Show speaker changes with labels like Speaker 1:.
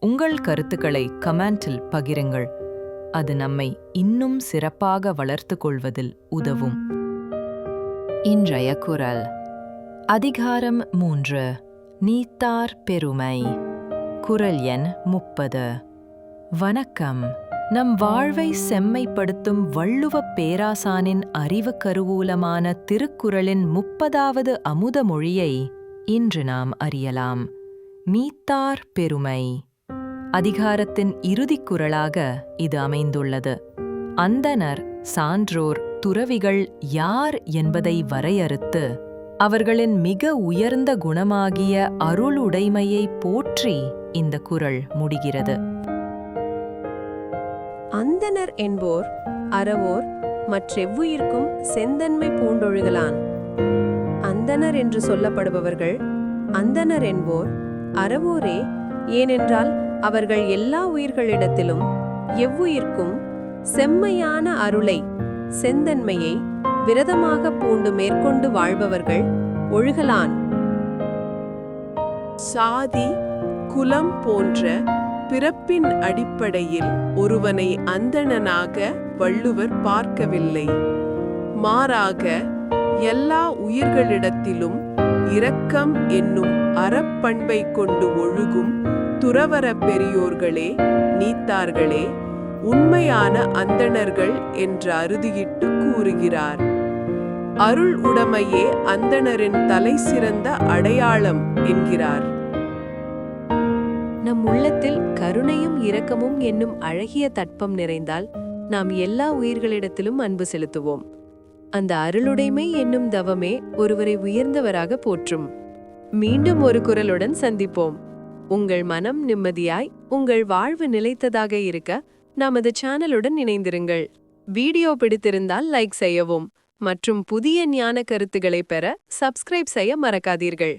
Speaker 1: உங்கள் கருத்துக்களை கமெண்டில் பகிருங்கள். அது நம்மை இன்னும் சிறப்பாக வளர்த்துக் கொள்வதில் உதவும். இன்றைய குரல் அதிகாரம் மூன்று நீத்தார் பெருமை. குரல் எண் முப்பது. வணக்கம். நம் வாழ்வை செம்மைப்படுத்தும் வள்ளுவப் பேராசானின் அறிவு கருவூலமான திருக்குறளின் முப்பதாவது அமுத மொழியை இன்று நாம் அறியலாம். மீத்தார் பெருமை. அதிகாரத்தின் இறுதிக் குரலாக இது அமைந்துள்ளது. அந்தணர் சான்றோர் துறவிகள் யார் என்பதை வரையறுத்து அவர்களின் மிக உயர்ந்த குணமாகிய அருளுடைமையை போற்றி இந்த குறள் முடிகிறது.
Speaker 2: அந்தணர் என்போர் அறவோர் மற்றெவ்வுயிர்க்கும் செந்தன்மை பூண்டொழுகலான். அந்தணர் என்று சொல்லப்படுபவர்கள் அந்தணர் என்போர் அறவோரே ஏனென்றால் அவர்கள் எல்லா உயிர்களிடத்திலும் எவ்வுயிர்க்கும் செம்மையான அருளை செந்தன்மையை விரதமாக பூண்டு மேற்கொண்டு வாழ்பவர்கள் ஒழுகலான்.
Speaker 3: சாதி குலம் போன்ற பிறப்பின் அடிப்படையில் ஒருவனை அந்தணனாக வள்ளுவர் பார்க்கவில்லை. மாறாக எல்லா உயிர்களிடத்திலும் இரக்கம் என்னும் அறப்பண்பை கொண்டு ஒழுகும் துறவர பெரியோர்களே நீத்தார்களே உண்மையான அந்தணர்கள் என்று அறுதியிட்டு கூறுகிறார். அருள் உடைமையே அந்தணரின் தலை சிறந்த அடையாளம் என்கிறார்.
Speaker 2: நம் உள்ளத்தில் கருணையும் இரக்கமும் என்னும் அழகிய தட்பம் நிறைந்தால் நாம் எல்லா உயிர்களிடத்திலும் அன்பு செலுத்துவோம். அந்த அருளுடைமை என்னும் தவமே ஒருவரை உயர்ந்தவராக போற்றும். மீண்டும் ஒரு குரலுடன் சந்திப்போம். உங்கள் மனம் நிம்மதியாய் உங்கள் வாழ்வு நிலைத்ததாக இருக்க நமது சேனலுடன் இணைந்திருங்கள். வீடியோ பிடித்திருந்தால் லைக் செய்யவும் மற்றும் புதிய ஞான கருத்துக்களை பெற சப்ஸ்கிரைப் செய்ய மறக்காதீர்கள்.